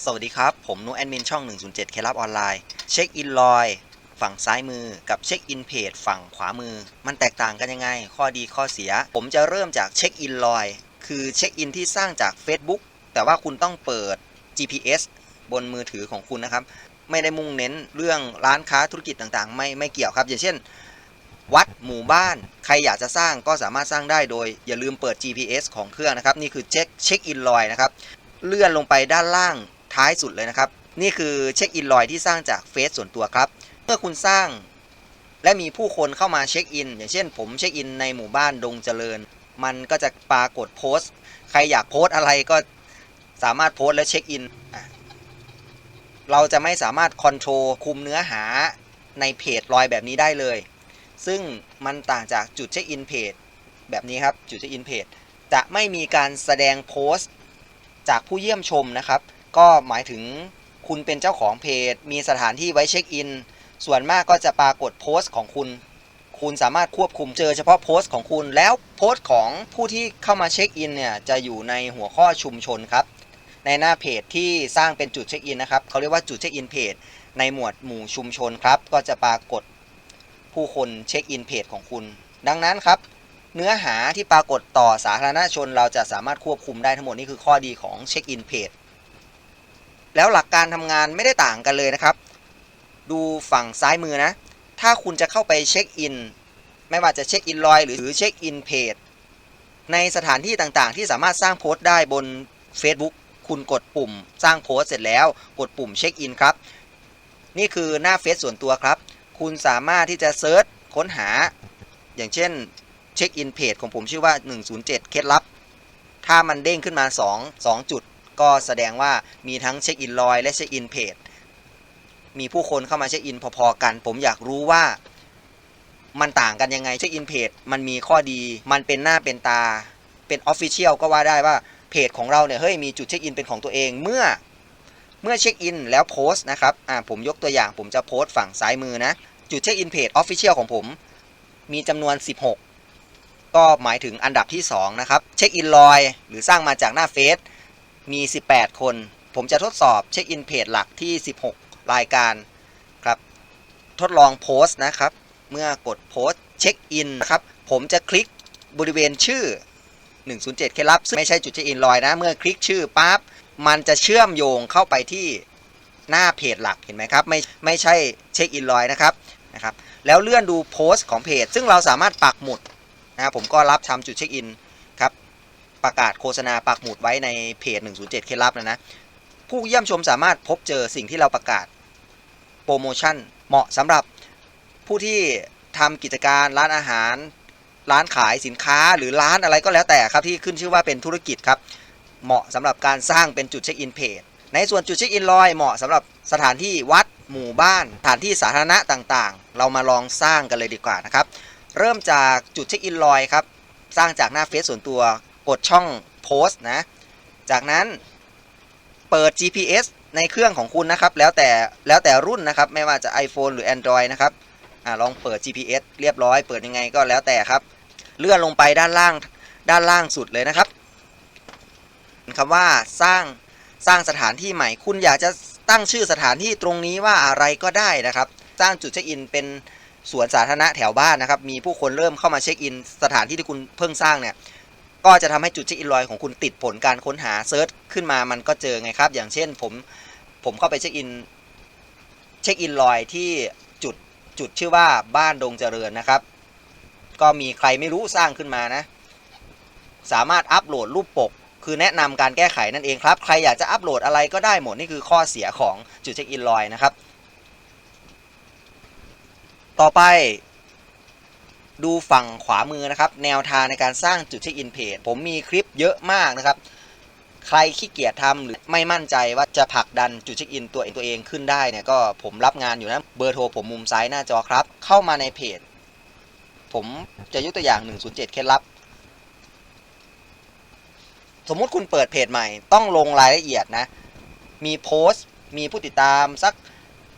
สวัสดีครับ ผมนุแอดมินช่อง 107เคลับออนไลน์ เช็คอินลอยฝั่งซ้ายมือกับเช็คอินเพจฝั่งขวามือ มันแตกต่างกันยังไง ข้อดีข้อเสีย ผมจะเริ่มจากเช็คอินลอยคือเช็คอินที่สร้างจาก Facebook แต่ว่าคุณต้องเปิด GPS บนมือถือของคุณนะครับ ไม่ได้มุ่งเน้นเรื่องร้านค้าธุรกิจต่างๆ ไม่ไม่เกี่ยวครับ อย่างเช่น วัดหมู่บ้าน ใครอยากจะสร้างก็สามารถสร้างได้โดย อย่าลืมเปิด GPS ของเครื่องนะครับ นี่คือเช็คเช็คอินลอยนะครับ เลื่อนลงไปด้านล่าง ท้ายสุดเลยนะครับ นี่คือเช็คอินลอยที่สร้างจากเฟซส่วนตัวครับ เมื่อคุณสร้าง และมีผู้คนเข้ามาเช็คอิน อย่างเช่น ผมเช็คอินในหมู่บ้านดงเจริญ มันก็จะปรากฏโพสต์ ใครอยากโพสต์อะไรก็สามารถโพสต์และเช็คอิน เราจะไม่สามารถคอนโทรลคุมเนื้อหาในเพจลอยแบบนี้ได้เลย ซึ่งมันต่างจากจุดเช็คอินเพจแบบนี้ครับ จุดเช็คอินเพจจะไม่มีการแสดงโพสต์จากผู้เยี่ยมชมนะครับ ก็หมายถึงคุณเป็นเจ้าของเพจ มีสถานที่ไว้เช็คอิน ส่วนมากก็จะปรากฏโพสต์ของคุณ คุณสามารถควบคุมเจอเฉพาะโพสต์ของคุณ แล้วโพสต์ของผู้ที่เข้ามาเช็คอินเนี่ยจะอยู่ในหัวข้อชุมชนครับ ในหน้าเพจที่สร้างเป็นจุดเช็คอินนะครับเขาเรียกว่าจุดเช็คอินเพจ ในหมวดหมู่ชุมชนครับ ก็จะปรากฏผู้คนเช็คอินเพจของคุณ ดังนั้นครับ เนื้อหาที่ปรากฏต่อสาธารณชนเราจะสามารถควบคุมได้ทั้งหมดนี่คือข้อดีของเช็คอินเพจ แล้วหลักการทำงานไม่ได้ต่างกันเลยนะครับ ดูฝั่งซ้ายมือนะ ถ้าคุณจะเข้าไปเช็คอิน ไม่ว่าจะเช็คอินลอยหรือเช็คอินเพจในสถานที่ต่างๆ ที่สามารถสร้างโพสต์ได้บน Facebook คุณกดปุ่ม สร้างโพสต์เสร็จแล้ว กดปุ่มเช็คอินครับ นี่คือหน้าเฟซส่วนตัวครับ คุณสามารถที่จะเซิร์ชค้นหา อย่างเช่นเช็คอินเพจของผมชื่อว่า 107 เคล็ดลับ ถ้ามันเด้งขึ้นมา 2 2 จุด ก็แสดงว่ามีทั้งเช็คอินลอยและเช็คอินเพจมีผู้คนเข้ามาเช็คอินพอๆกัน ผมอยากรู้ว่ามันต่างกันยังไงเช็คอินเพจมันมีข้อดี มันเป็นหน้าเป็นตา เป็นออฟฟิเชียลก็ว่าได้ว่าเพจของเราเนี่ยเฮ้ยมีจุดเช็คอินเป็นของตัวเองเมื่อเมื่อเช็คอินแล้วโพสต์นะครับอ่าผมยกตัวอย่างผมจะโพสต์ฝั่งซ้ายมือนะ จุดเช็คอินเพจออฟฟิเชียลของผม มีจำนวน 16 ก็หมายถึงอันดับที่ 2 นะครับ เช็คอินลอยหรือสร้างมาจากหน้าเฟซ มี 18 คน ผมจะทดสอบเช็คอินเพจหลักที่ 16 รายการครับ ทดลองโพสต์นะครับ เมื่อกดโพสต์เช็คอินนะครับ ผมจะคลิกบริเวณชื่อ 107 เคล็ดลับ ซึ่งไม่ใช่จุดเช็คอินลอยนะ เมื่อคลิกชื่อปั๊บ มันจะเชื่อมโยงเข้าไปที่หน้าเพจหลักเห็นไหมครับ ไม่ไม่ใช่เช็คอินลอยนะครับนะครับ แล้วเลื่อนดูโพสต์ของเพจ ซึ่งเราสามารถปักหมุดนะครับผมก็รับทำจุดเช็คอิน ประกาศโฆษณาปักหมุดไว้ในเพจ 107 เคล็ดลับนะนะ ผู้เยี่ยมชมสามารถพบเจอสิ่งที่เราประกาศโปรโมชั่นเหมาะสำหรับผู้ที่ทำกิจการร้านอาหาร ร้านขายสินค้าหรือร้านอะไรก็แล้วแต่ครับที่ขึ้นชื่อว่าเป็นธุรกิจครับ เหมาะสำหรับการสร้างเป็นจุดเช็คอินเพจในส่วนจุดเช็คอินลอยเหมาะสำหรับสถานที่วัดหมู่บ้านสถานที่สาธารณะต่างๆ เรามาลองสร้างกันเลยดีกว่านะครับ เริ่มจากจุดเช็คอินลอยครับ สร้างจากหน้าเฟซส่วนตัว กดช่องโพสต์นะ จากนั้นเปิด GPS ในเครื่องของคุณนะครับ แล้วแต่แล้วแต่รุ่นนะครับ ไม่ว่าจะ iPhone หรือ Android นะครับอลองเปิด GPS เรียบร้อย เปิดยังไงก็แล้วแต่ครับ เลื่อนลงไปด้านล่างด้านล่างสุดเลยนะครับคำว่าสร้างสร้างสถานที่ใหม่ คุณอยากจะตั้งชื่อสถานที่ตรงนี้ว่าอะไรก็ได้นะครับ สร้างจุดเช็คอินเป็นสวนสาธารณะแถวบ้านนะครับ มีผู้คนเริ่มเข้ามาเช็คอิน สถานที่ที่คุณเพิ่งสร้างเนี่ย ก็จะทำให้จุดเช็คอินลอยของคุณติดผลการค้นหาเซิร์ชขึ้นมามันก็เจอไงครับ อย่างเช่นผมผมเข้าไปเช็คอินเช็คอินลอยที่จุดจุดชื่อว่าบ้านดงเจริญนะครับ ก็มีใครไม่รู้สร้างขึ้นมานะ สามารถอัปโหลดรูปปก คือแนะนำการแก้ไขนั่นเองครับ ใครอยากจะอัปโหลดอะไรก็ได้หมดนี่คือข้อเสียของจุดเช็คอินลอยนะครับ ต่อไป ดูฝั่งขวามือนะครับ แนวทางในการสร้างจุดเช็คอินเพจผมมีคลิปเยอะมากนะครับ ใครขี้เกียจทำหรือไม่มั่นใจว่าจะผลักดันจุดเช็คอินตัวเองตัวเองขึ้นได้เนี่ยก็ผมรับงานอยู่นะเบอร์โทรผมมุมซ้ายหน้าจอครับ เข้ามาในเพจ ผมจะยกตัวอย่าง 107 เคล็ดลับ สมมุติคุณเปิดเพจใหม่ ต้องลงรายละเอียดนะ มีโพสต์ มีผู้ติดตามสัก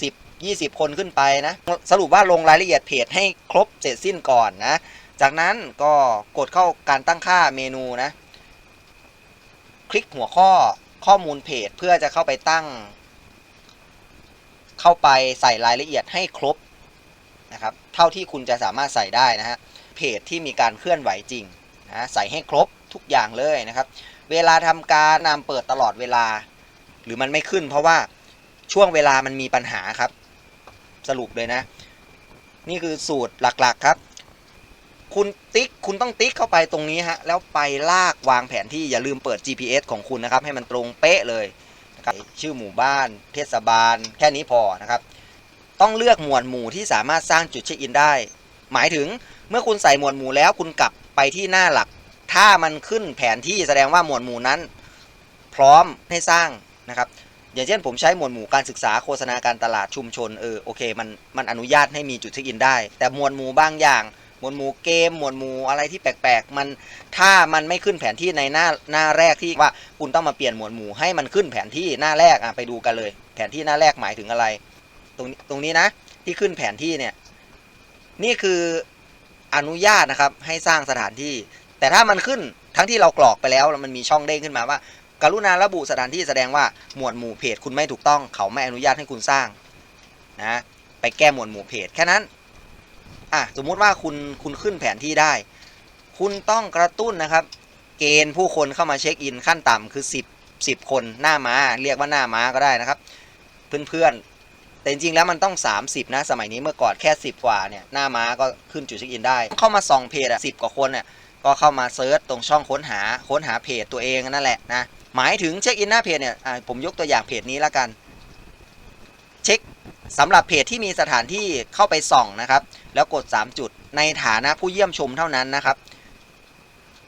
10 20 คนขึ้นไปนะ สรุปว่าลงรายละเอียดเพจให้ครบเสร็จสิ้นก่อนนะ จากนั้นก็กดเข้าการตั้งค่าเมนูนะ คลิกหัวข้อข้อมูลเพจเพื่อจะเข้าไปตั้ง เข้าไปใส่รายละเอียดให้ครบนะครับ เท่าที่คุณจะสามารถใส่ได้นะฮะ เพจที่มีการเคลื่อนไหวจริงนะใส่ให้ครบทุกอย่างเลยนะครับ เวลาทำการนำเปิดตลอดเวลา หรือมันไม่ขึ้นเพราะว่าช่วงเวลามันมีปัญหาครับ สรุปเลยนะ นี่คือสูตรหลักๆครับ คุณติ๊กคุณต้องติ๊กเข้าไปตรงนี้ฮะแล้วไปลากวางแผนที่อย่าลืมเปิด GPS ของคุณนะครับ ให้มันตรงเป๊ะเลยนะครับชื่อหมู่บ้าน เทศบาล แค่นี้พอนะครับ ต้องเลือกหมวดหมู่ที่สามารถสร้างจุดเช็คอินได้ หมายถึงเมื่อคุณใส่หมวดหมู่แล้วคุณกลับไปที่หน้าหลัก ถ้ามันขึ้นแผนที่แสดงว่าหมวดหมู่นั้น พร้อมให้สร้างนะครับ อย่างเช่นผมใช้หมวดหมู่การศึกษาโฆษณาการตลาดชุมชนเออโอเคมันมันอนุญาตให้มีจุดเช็คอินได้ แต่หมวดหมู่บางอย่าง หมวดหมู่เกม หมวดหมู่อะไรที่แปลกๆ มันถ้ามันไม่ขึ้นแผนที่ในหน้าหน้าแรกที่ว่าคุณต้องมาเปลี่ยนหมวดหมู่ให้มันขึ้นแผนที่หน้าแรกอะไปดูกันเลย แผนที่หน้าแรกหมายถึงอะไร ตรงตรงนี้นะ ที่ขึ้นแผนที่เนี่ยนี่คืออนุญาตนะครับให้สร้างสถานที่ แต่ถ้ามันขึ้นทั้งที่เรากรอกไปแล้วแล้วมันมีช่องเด้งขึ้นมาว่า กรุณาระบุสถานที่แสดงว่าหมวดหมู่เพจคุณไม่ถูกต้อง เขาไม่อนุญาตให้คุณสร้างนะไปแก้หมวดหมู่เพจแค่นั้นอะสมมุติว่าคุณคุณขึ้นแผนที่ได้ คุณต้องกระตุ้นนะครับ เกณฑ์ผู้คนเข้ามาเช็คอินขั้นต่ำคือ 10 10 คนหน้าม้าเรียกว่าหน้าม้าก็ได้นะครับ เพื่อนๆแต่จริงๆแล้วมันต้อง 30 นะ สมัยนี้เมื่อก่อนแค่ 10 กว่าเนี่ยหน้าม้าก็ขึ้นจุดเช็คอินได้ เข้ามาส่องเพจอะสิกว่าคนเนี่ยก็เข้ามาเซิร์ชตรงช่องค้นหาค้นหาเพจตัวเองนั่นแหละนะ หมายถึงเช็คอินหน้าเพจเนี่ยผมยกตัวอย่างเพจนี้แล้วกันเช็คสำหรับเพจที่มีสถานที่เข้าไปส่องนะครับ แล้วกด 3 จุดในฐานะผู้เยี่ยมชมเท่านั้นนะครับ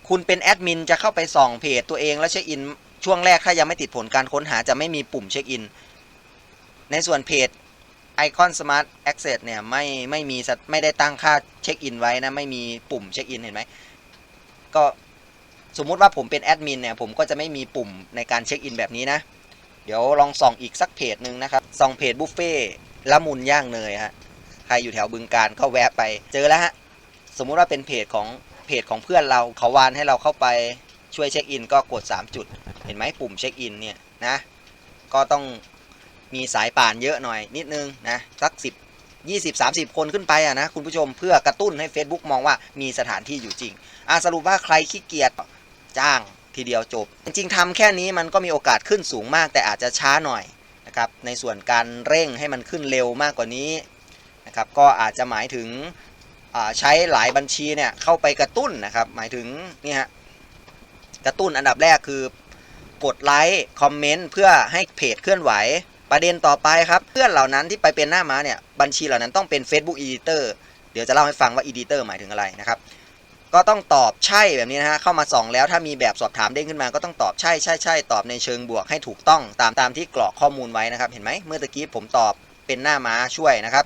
คุณเป็นแอดมินจะเข้าไปส่องเพจตัวเองแล้วเช็คอินช่วงแรกถ้ายังไม่ติดผลการค้นหาจะไม่มีปุ่มเช็คอิน ในส่วนเพจ Icon Smart Access เนี่ยไม่ไม่มีสไม่ได้ตั้งค่าเช็คอินไว้นะ ไม่มีปุ่มเช็คอินเห็นไหมก็ สมมุติว่าผมเป็นแอดมินเนี่ยผมก็จะไม่มีปุ่มในการเช็คอินแบบนี้นะ เดี๋ยวลองส่องอีกสักเพจหนึ่งนะครับส่องเพจบุฟเฟ่ละมุนย่างเนยฮะใครอยู่แถวบึงการก็แวะไปเจอแล้วฮะสมมุติว่าเป็นเพจของเพจของเพื่อนเราเขาวานให้เราเข้าไปช่วยเช็คอินก็กด 3 จุด เห็นไหมปุ่มเช็คอินเนี่ยนะก็ต้องมีสายป่านเยอะหน่อยนิดนึงนะสัก 10 20 30 คนขึ้นไปอะนะคุณผู้ชมเพื่อกระตุ้นให้ Facebook มองว่ามีสถานที่อยู่จริงอะสรุปว่าใครขี้เกียจ จ้างทีเดียวจบ จริงๆทำแค่นี้มันก็มีโอกาสขึ้นสูงมาก แต่อาจจะช้าหน่อยนะครับในส่วนการเร่งให้มันขึ้นเร็วมากกว่านี้นะครับก็อาจจะหมายถึงใช้หลายบัญชีเนี่ยเข้าไปกระตุ้นนะครับหมายถึงนี่ฮะกระตุ้นอันดับแรกคือกดไลค์คอมเมนต์เพื่อให้เพจเคลื่อนไหว ประเด็นต่อไปครับ เพื่อนเหล่านั้นที่ไปเป็นหน้าม้าเนี่ยบัญชีเหล่านั้นต้องเป็น Facebook Editor เดี๋ยวจะเล่าให้ฟังว่า Editor หมายถึงอะไรนะครับ ก็ต้องตอบใช่แบบนี้นะฮะเข้ามาส่องแล้วถ้ามีแบบสอบถามเด้งขึ้นมาก็ต้องตอบใช่ใช่ใช่ตอบในเชิงบวกให้ถูกต้องตามตามที่กรอกข้อมูลไว้นะครับ เห็นไหมเมื่อตะกี้ผมตอบเป็นหน้าม้าช่วยนะครับ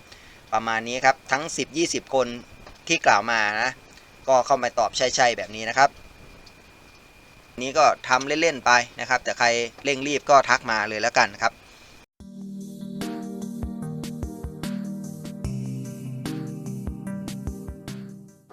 ประมาณนี้ครับทั้ง 10-20 คนที่กล่าวมานะ ก็เข้ามาตอบใช่ใช่แบบนี้นะครับ นี้ก็ทำเล่นๆไปนะครับ แต่ใครเร่งรีบก็ทักมาเลยแล้วกันครับ